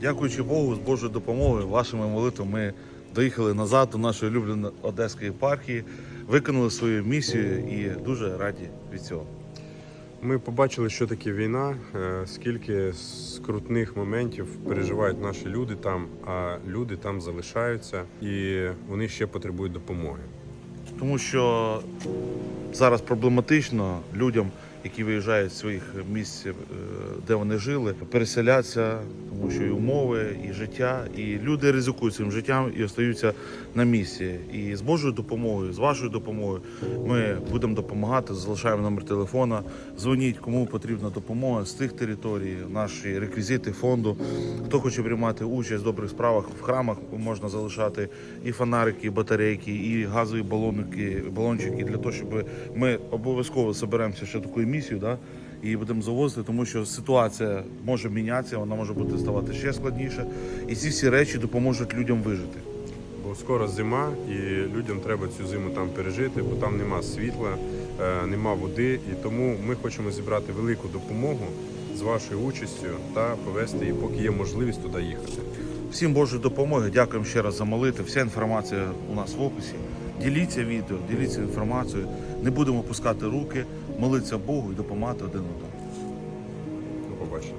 Дякуючи Богу, з Божою допомогою, вашими молитвами ми доїхали назад до нашої улюбленої Одеської єпархії, виконали свою місію і дуже раді від цього. Ми побачили, що таке війна, е, скільки скрутних моментів переживають наші люди там, а люди там залишаються і вони ще потребують допомоги. Тому що зараз проблематично людям, які виїжджають з своїх місць, е, де вони жили, переселятися, тому що і умови, і життя, і люди ризикують своїм життям і остаються на місці. І з Божою допомогою, з вашою допомогою, ми будемо допомагати. Залишаємо номер телефона. Дзвоніть, кому потрібна допомога з тих територій, наші реквізити фонду. Хто хоче приймати участь в добрих справах в храмах, можна залишати і фонарики, і батарейки, і газові балоники, балончики для того, щоб ми обов'язково зберемося ще таку місію, да, і будемо завозити, тому що ситуація може мінятися, вона може бути ставати ще складніше. І ці всі речі допоможуть людям вижити. Бо скоро зима, і людям треба цю зиму там пережити, бо там нема світла, е, нема води. І тому ми хочемо зібрати велику допомогу з вашою участю та повезти її, поки є можливість туди їхати. Всім Божої допомоги. Дякуємо ще раз за молити. Вся інформація у нас в описі. Діліться відео, діліться інформацією. Не будемо пускати руки, молиться Богу і допомагати один одному. До побачення.